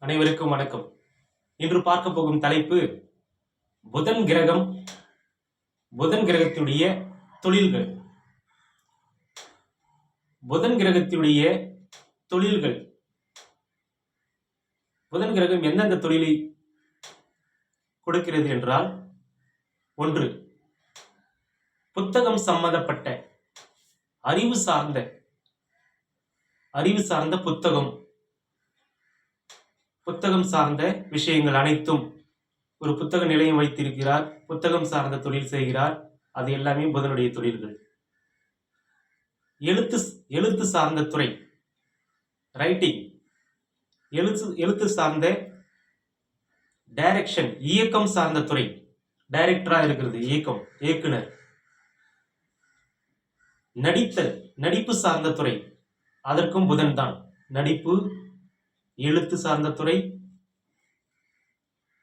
அனைவருக்கும் வணக்கம். இன்று பார்க்க போகும் தலைப்பு புதன் கிரகம் புதன் கிரகத்துடைய தொழில்கள். புதன் கிரகத்துடைய தொழில்கள். புதன் கிரகம் எந்தெந்த தொழிலை கொடுக்கிறது என்றால் ஒன்று புத்தகம் சம்பந்தப்பட்ட அறிவு சார்ந்த அறிவு சார்ந்த புத்தகம். புத்தகம் சார்ந்த விஷயங்கள் அனைத்தும் ஒரு புத்தக நிலையம் வைத்திருக்கிறார். புத்தகம் சார்ந்த தொழில் செய்கிறார். அது எல்லாமே புதனுடைய தொழில்கள். எழுத்து எழுத்து சார்ந்த துறை. ரைட்டிங். எழுத்து எழுத்து சார்ந்த டைரக்ஷன் இயக்கம் சார்ந்த துறை. டைரக்டரா இருக்கிறது இயக்கம் இயக்குனர். நடித்தல் நடிப்பு சார்ந்த துறை. அதற்கும் புதன் தான். நடிப்பு எழுத்து சார்ந்த துறை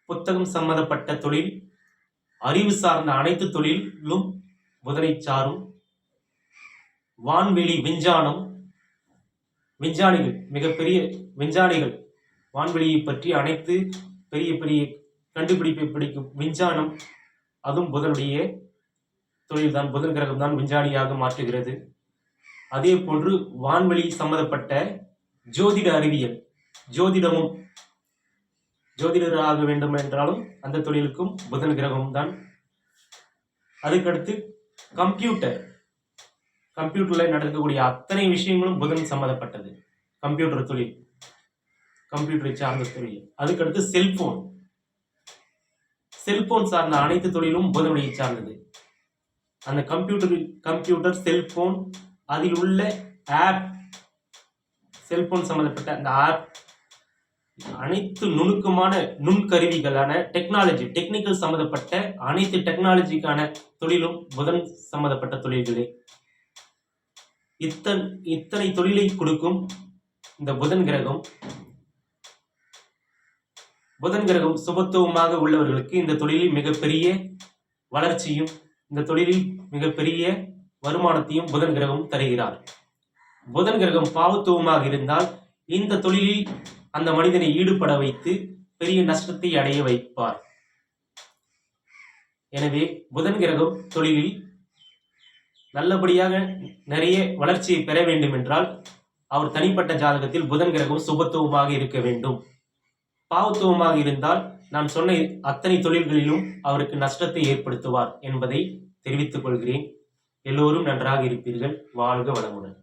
புத்தகம் சம்பந்தப்பட்ட தொழில் அறிவு சார்ந்த அனைத்து தொழிலும் புதனை சாரும். வான்வெளி விஞ்ஞானம் விஞ்ஞானிகள் மிகப்பெரிய விஞ்ஞானிகள் வான்வெளியை பற்றி அனைத்து பெரிய பெரிய கண்டுபிடிப்பை பிடிக்கும் விஞ்ஞானம் அதுவும் புதனுடைய தொழில்தான் புதன் கிரகம் தான் விஞ்ஞானியாக மாற்றுகிறது. அதே போன்று வான்வெளி சம்பந்தப்பட்ட ஜோதிட அறிவியல் ஜோதிடமும் ஜோதிடராக வேண்டும் என்றாலும் அந்த தொழிலுக்கும் புதன் கிரகம் தான் அதுக்கடுத்து கம்ப்யூட்டர் கம்ப்யூட்டர்ல நடக்கக்கூடிய அத்தனை விஷயங்களும் புதன் சம்மந்தப்பட்டது. கம்ப்யூட்டர் தொழில் கம்ப்யூட்டரை சார்ந்த தொழில். அதுக்கடுத்து செல்போன் செல்போன் சார்ந்த அனைத்து தொழிலும் புதனுடைய சார்ந்தது. அந்த கம்ப்யூட்டர் கம்ப்யூட்டர் செல்போன் அதில் உள்ள ஆப் செல்போன் சம்மந்தப்பட்ட அந்த ஆப் அனைத்து நுணுக்கமான நுண்கருவிகளான டெக்னாலஜி டெக்னிக்கல் சம்மந்தப்பட்ட அனைத்து டெக்னாலஜிக்கான தொழிலும் புதன் சம்பந்தப்பட்ட தொழில்களே. இத்தன் இத்தனை தொழிலை கொடுக்கும் இந்த புதன் கிரகம் புதன் கிரகம் சுபத்துவமாக உள்ளவர்களுக்கு இந்த தொழிலில் மிகப்பெரிய வளர்ச்சியும் இந்த தொழிலில் மிகப்பெரிய வருமானத்தையும் புதன் கிரகம் தருகிறார். புதன் கிரகம் பாவத்துவமாக இருந்தால் இந்த தொழிலில் அந்த மனிதனை ஈடுபட வைத்து பெரிய நஷ்டத்தை அடைய வைப்பார். எனவே புதன் கிரகம் தொழிலில் நல்லபடியாக நிறைய வளர்ச்சியை பெற வேண்டும் என்றால் அவர் தனிப்பட்ட ஜாதகத்தில் புதன் கிரகம் சுபத்துவமாக இருக்க வேண்டும். பாவத்துவமாக இருந்தால் நான் சொன்ன அத்தனை தொழில்களிலும் அவருக்கு நஷ்டத்தை ஏற்படுத்துவார் என்பதை தெரிவித்துக் கொள்கிறேன். எல்லோரும் நன்றாக இருப்பீர்கள். வாழ்க வளமுடன்.